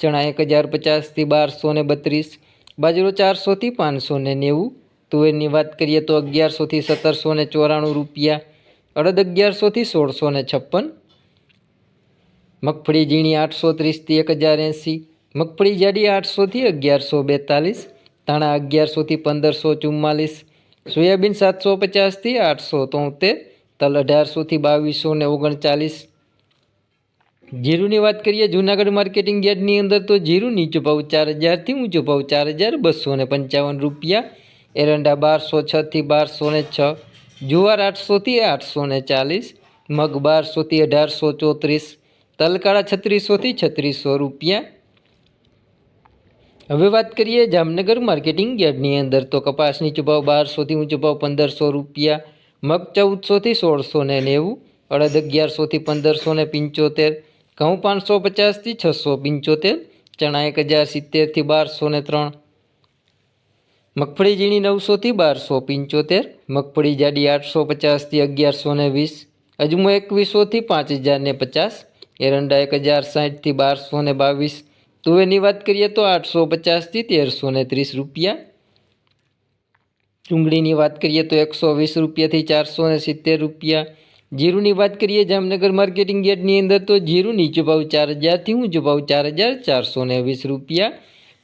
ચણા એક હજાર પચાસથી બારસો ને બત્રીસ, બાજરો ચારસોથી પાંચસો ને નેવું, તુવેરની વાત કરીએ તો અગિયારસોથી સત્તરસો ને ચોરાણું રૂપિયા, અડદ અગિયારસોથી સોળસો ને છપ્પન, મગફળી ઝીણી આઠસો ત્રીસથી એક હજાર એંસી, મગફળી જાડી આઠસોથી અગિયારસો બેતાલીસ, ધાણા અગિયારસોથી પંદરસો ચુમ્માલીસ, સોયાબીન સાતસો પચાસથી આઠસો તોતેર, તલ અઢારસોથી બાવીસો ને ઓગણચાલીસ જીરુની વાત કરીએ, જૂનાગઢ માર્કેટિંગ યાર્ડની અંદર તો જીરું નીચો ભાવ ચાર હજારથી ઊંચો ભાવ ચાર હજાર બસો ને પંચાવન રૂપિયા. એરંડા બારસો છથી બારસો ને છ, જુવાર આઠસોથી આઠસો ને ચાલીસ, મગ બારસોથી અઢારસો ચોત્રીસ, તલકાળા છત્રીસોથી છત્રીસો રૂપિયા. હવે વાત કરીએ જામનગર માર્કેટિંગ યાર્ડની અંદર તો કપાસ નીચો ભાવ બારસોથી ઊંચો ભાવ પંદરસો રૂપિયા, મગ ચૌદસોથી સોળસો ને નેવું, અડદ અગિયારસોથી પંદરસો ને પંચોતેર ઘઉં પાંચસો પચાસથી છસો પંચોતેર, ચણા એક હજાર સિત્તેરથી બારસો ને ત્રણ. મગફળી ઝીણી નવસોથી બારસો પંચોતેર, મગફળી જાડી આઠસો પચાસથી અગિયારસો ને વીસ, અજમો એકવીસોથી પાંચ હજાર ને પચાસ, એરંડા એક હજાર સાઠથી બારસો ને બાવીસ, તુવેરની વાત કરીએ તો આઠસો પચાસથી તેરસો ને ત્રીસ રૂપિયા. ડુંગળીની વાત કરીએ તો એકસો વીસ રૂપિયાથી ચારસો ને સિત્તેર રૂપિયા. જીરુની વાત કરીએ જામનગર માર્કેટિંગ યાર્ડની અંદર તો જીરું નીચો ભાવ ચાર હજારથી ઊંચો ભાવ ચાર હજાર ચારસો ને વીસ રૂપિયા,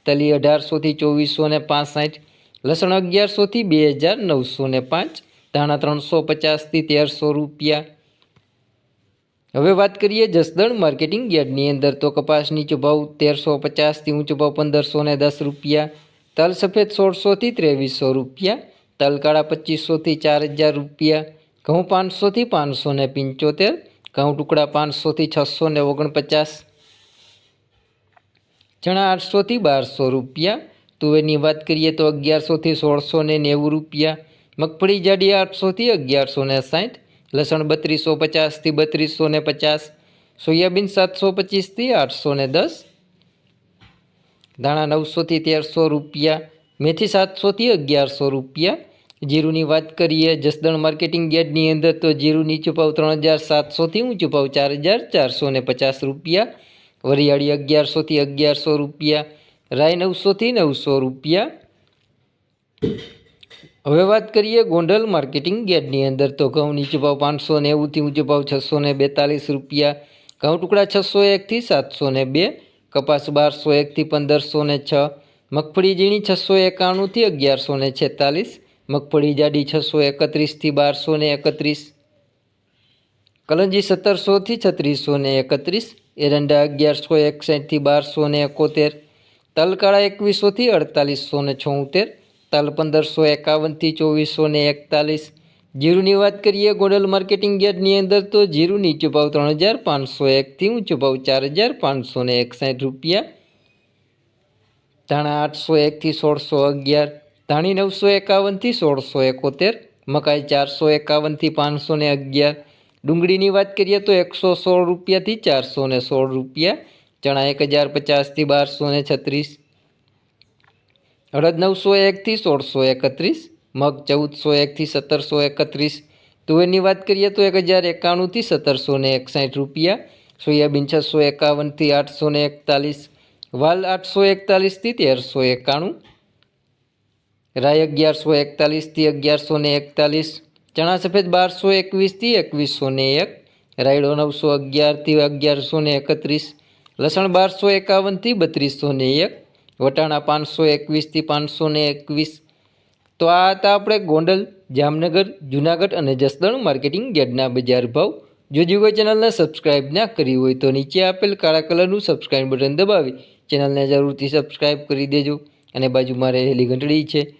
તલી અઢારસોથી ચોવીસો ને પાંસઠ, લસણ અગિયારસોથી બે હજાર નવસો ને પાંચ, ધાણા ત્રણસો પચાસથી તેરસો રૂપિયા. હવે વાત કરીએ જસદણ માર્કેટિંગ યાર્ડની અંદર તો કપાસ નીચો ભાવ તેરસો પચાસથી ઊંચો ભાવ પંદરસો ને દસ રૂપિયા, તલ સફેદ સોળસોથી ત્રેવીસો રૂપિયા, તલ કાળા પચીસોથી ચાર હજાર રૂપિયા ઘઉં પાંચસોથી પાંચસો ને પંચોતેર, ઘઉં ટુકડા પાંચસોથી છસો ને ઓગણપચાસ, ચણા આઠસોથી બારસો રૂપિયા, તુવેરની વાત કરીએ તો અગિયારસોથી સોળસો ને નેવું રૂપિયા, મગફળી જાડી આઠસોથી અગિયારસો ને સાઠ, લસણ બત્રીસો પચાસથી બત્રીસો ને પચાસ, સોયાબીન સાતસો પચીસથી આઠસો ને દસ, ધાણા નવસોથી તેરસો રૂપિયા, મેથી સાતસોથી અગિયારસો રૂપિયા જીરુની વાત કરીએ, જસદણ માર્કેટિંગ યાર્ડની અંદર તો જીરું નીચું ભાવ ત્રણ હજાર સાતસોથી ઊંચું ભાવ ચાર હજાર ચારસો ને પચાસ રૂપિયા, વરિયાળી અગિયારસોથી અગિયારસો રૂપિયા, રાય નવસોથી નવસો રૂપિયા. હવે વાત કરીએ ગોંડલ માર્કેટિંગ યાર્ડની અંદર તો ઘઉં નીચો ભાવ પાંચસો નેવુંથી ઊંચો ભાવ છસો ને બેતાલીસ રૂપિયા, ઘઉં ટુકડા છસો એકથી સાતસો ને બે, કપાસ બારસો એકથી પંદરસો ને છ, મગફળી ઝીણી છસો એકાણુંથી અગિયારસો ને છેતાલીસ મગફળી, જાડી છસો એકત્રીસથી બારસો ને એકત્રીસ. કલંજી સત્તરસોથી છત્રીસો ને એકત્રીસ. એરંડા અગિયારસો એકસાઠથી બારસો ને એકોતેર. તલકાળા એકવીસોથી અડતાલીસો ને છોતેર. તલ પંદરસો એકાવનથી ચોવીસો ને એકતાલીસ. જીરુની વાત કરીએ ગોડલ માર્કેટિંગ યાર્ડની અંદર તો જીરું નીચો ભાવ ત્રણ હજાર પાંચસો એકથી ઊંચો ભાવ ચાર હજાર પાંચસો ને એકસાઠ રૂપિયા. ધાણા આઠસો એકથી સોળસો અગિયાર. ધાણી નવસો એકાવનથી સોળસો એકોતેર, મકાઈ ચારસો એકાવનથી પાંચસો ને અગિયાર, ડુંગળીની વાત કરીએ તો એકસો સોળ રૂપિયાથી ચારસો ને સોળ રૂપિયા, ચણા એક હજાર પચાસથી બારસો ને છત્રીસ અડદ નવસો એકથી સોળસો એકત્રીસ, મગ ચૌદસો એકથી સત્તરસો એકત્રીસ, તુવેરની વાત કરીએ તો એક હજાર એકાણુંથી સત્તરસો ને એકસાઠ રૂપિયા, સોયાબીન છસો એકાવનથી આઠસો ને એકતાલીસ, વાલ આઠસો એકતાલીસથી તેરસો એકાણું રાય અગિયારસો એકતાલીસથી અગિયારસો ને એકતાલીસ, ચણા સફેદ બારસો એકવીસથી એકવીસો ને એક, રાયડો નવસો અગિયારથી અગિયારસો ને એકત્રીસ, લસણ બારસો એકાવનથી બત્રીસો ને એક, વટાણા પાંચસો એકવીસથી પાંચસો ને એકવીસ. તો આ હતા આપણે ગોંડલ, જામનગર, જુનાગઢ અને જસદણ માર્કેટિંગ યાર્ડના બજાર ભાવ. જો જીવો ચેનલને સબસ્ક્રાઇબ ના કરી હોય તો નીચે આપેલ કાળા કલરનું સબસ્ક્રાઇબ બટન દબાવી. ચેનલને જરૂરથી સબસ્ક્રાઇબ કરી દેજો. અને બાજુમાં રહેલી ઘંટડી છે.